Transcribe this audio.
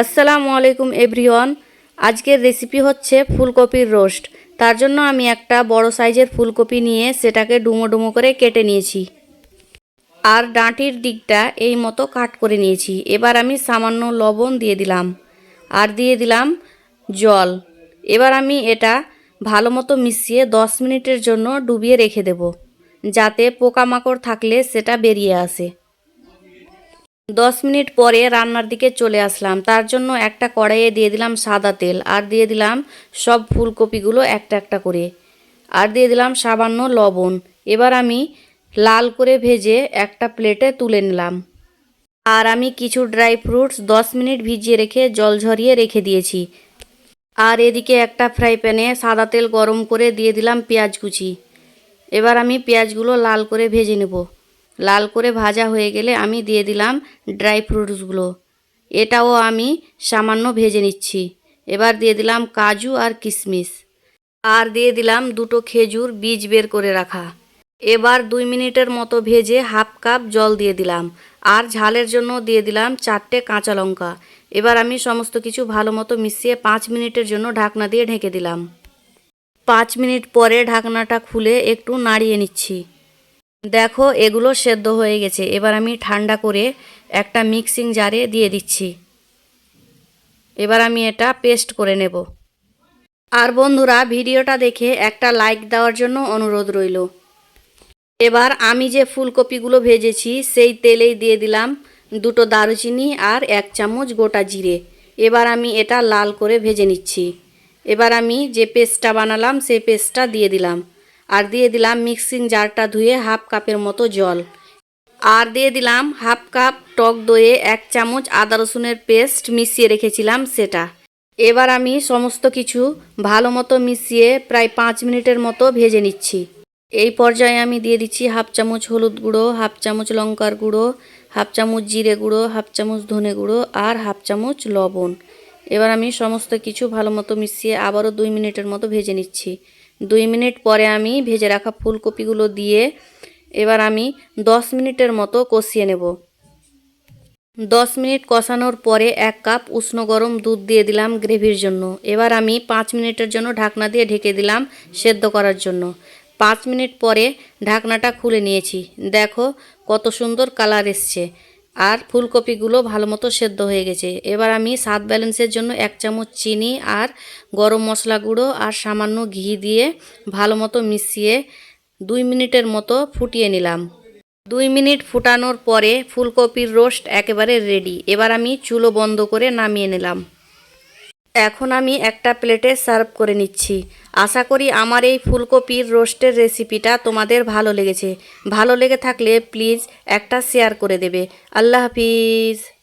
আসসালামু আলাইকুম এভরিওয়ান। আজকের রেসিপি হচ্ছে ফুলকপির রোস্ট তার জন্য আমি একটা বড় সাইজের ফুলকপি নিয়ে সেটাকে ডুমো ডুমো করে কেটে নিয়েছি। আর ডাঁটির দিকটা এই মতো কাট করে নিয়েছি। এবার আমি সামান্য লবণ দিয়ে দিলাম। আর দিয়ে দিলাম জল। এবার আমি এটা ভালো মতো মিশিয়ে দশ মিনিটের জন্য ডুবিয়ে রেখে দেব। যাতে পোকামাকড় থাকলে সেটা বেরিয়ে আসে। দশ মিনিট পরে রান্নার দিকে চলে আসলাম। তার জন্য একটা কড়াইয়ে দিয়ে দিলাম সাদা তেল আর দিয়ে দিলাম সব ফুলকপিগুলো একটা একটা করে। আর দিয়ে দিলাম সামান্য লবণ। এবার আমি লাল করে ভেজে একটা প্লেটে তুলে নিলাম। আর আমি কিছু ড্রাই ফ্রুটস দশ মিনিট ভিজিয়ে রেখে জল ঝরিয়ে রেখে দিয়েছি। আর এদিকে একটা ফ্রাই প্যানে সাদা তেল গরম করে দিয়ে দিলাম পেঁয়াজ কুচি। এবার আমি পেঁয়াজগুলো লাল করে ভেজে নেব। লাল করে ভাজা হয়ে গেলে আমি দিয়ে দিলাম ড্রাই ফ্রুটসগুলো। এটাও আমি সামান্য ভেজে নিচ্ছি। এবার দিয়ে দিলাম কাজু আর কিশমিশ আর দিয়ে দিলাম দুটো খেজুর বীজ বের করে রাখা। এবার দুই মিনিটের মতো ভেজে হাফ কাপ জল দিয়ে দিলাম। আর ঝালের জন্য দিয়ে দিলাম চারটে কাঁচা লঙ্কা। এবার আমি সমস্ত কিছু ভালো মতো মিশিয়ে পাঁচ মিনিটের জন্য ঢাকনা দিয়ে ঢেকে দিলাম। পাঁচ মিনিট পরে ঢাকনাটা খুলে একটু নাড়িয়ে নিচ্ছি। দেখো, এগুলো সেদ্ধ হয়ে গেছে। এবার আমি ঠান্ডা করে একটা মিক্সিং জারে দিয়ে দিচ্ছি। এবার আমি এটা পেস্ট করে নেব। আর বন্ধুরা, ভিডিওটা দেখে একটা লাইক দেওয়ার জন্য অনুরোধ রইল। এবার আমি যে ফুলকপিগুলো ভেজেছি, সেই তেলেই দিয়ে দিলাম দুটো দারুচিনি আর এক চামচ গোটা জিরে। এবার আমি এটা লাল করে ভেজে নিচ্ছি। এবার আমি যে পেস্টটা বানালাম, সেই পেস্টটা দিয়ে দিলাম। আর দিয়ে দিলাম মিক্সিং জারটা ধুয়ে হাফ কাপের মতো জল। আর দিয়ে দিলাম হাফ কাপ টক দইয়ে এক চামচ আদা রসুনের পেস্ট মিশিয়ে রেখেছিলাম সেটা। এবার আমি সমস্ত কিছু ভালো মতো মিশিয়ে প্রায় পাঁচ মিনিটের মতো ভেজে নিচ্ছি। এই পর্যায়ে আমি দিয়ে দিচ্ছি হাফ চামচ হলুদ গুঁড়ো, হাফ চামচ লঙ্কার গুঁড়ো, হাফ চামচ জিরে গুঁড়ো, হাফ চামচ ধনে গুঁড়ো আর হাফ চামচ লবণ। এবার আমি সমস্ত কিছু ভালো মতো মিশিয়ে আবারও দুই মিনিটের মতো ভেজে নিচ্ছি। দুই মিনিট পরে আমি ভেজে রাখা ফুলকপিগুলো দিয়ে এবার আমি দশ মিনিটের মতো কষিয়ে নেব। দশ মিনিট কষানোর পরে এক কাপ উষ্ণ গরম দুধ দিয়ে দিলাম গ্রেভির জন্য। এবার আমি পাঁচ মিনিটের জন্য ঢাকনা দিয়ে ঢেকে দিলাম সেদ্ধ করার জন্য। পাঁচ মিনিট পরে ঢাকনাটা খুলে নিয়েছি। দেখো কত সুন্দর কালার এসছে। আর ফুলকপিগুলো ভালো মতো সেদ্ধ হয়ে গেছে। এবার আমি স্বাদ ব্যালেন্সের জন্য এক চামচ চিনি আর গরম মশলা গুঁড়ো আর সামান্য ঘি দিয়ে ভালো মতো মিশিয়ে দুই মিনিটের মতো ফুটিয়ে নিলাম। দুই মিনিট ফুটানোর পরে ফুলকপির রোস্ট একেবারে রেডি। এবার আমি চুলো বন্ধ করে নামিয়ে নিলাম। এখন আমি একটা প্লেটে সার্ভ করে নিচ্ছি। আশা করি আমার এই ফুলকপির রোস্টের রেসিপিটা তোমাদের ভালো লেগেছে। ভালো লেগে থাকলে প্লিজ একটা শেয়ার করে দেবে। আল্লাহ হাফিজ।